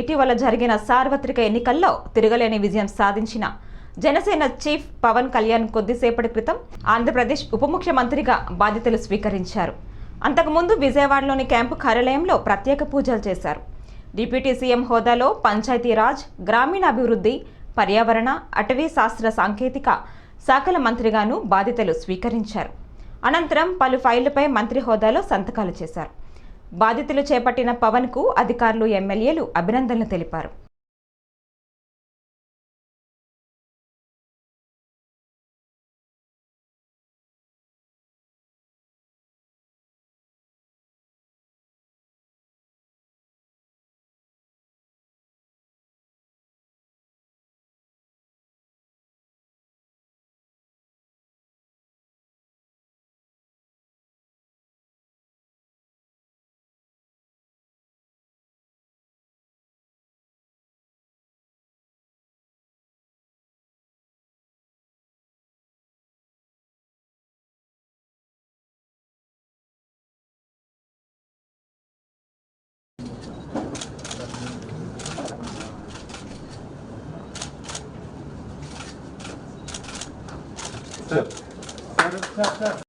ఇటీవల జరిగిన సార్వత్రిక ఎన్నికల్లో తిరగలేని విజయం సాధించిన జనసేన చీఫ్ పవన్ కళ్యాణ్ కొద్దిసేపటి క్రితం ఆంధ్రప్రదేశ్ ఉప ముఖ్యమంత్రిగా బాధ్యతలు స్వీకరించారు. అంతకుముందు విజయవాడలోని క్యాంపు కార్యాలయంలో ప్రత్యేక పూజలు చేశారు. డిప్యూటీ సీఎం హోదాలో పంచాయతీరాజ్ గ్రామీణాభివృద్ధి పర్యావరణ అటవీ శాస్త్ర సాంకేతిక శాఖల మంత్రిగాను బాధ్యతలు స్వీకరించారు. అనంతరం పలు ఫైళ్ళపై మంత్రి హోదాలో సంతకాలు చేశారు. బాధితులు చేపట్టిన పవన్కు అధికారులు ఎమ్మెల్యేలు అభినందనలు తెలిపారు. Çap. Çap çap.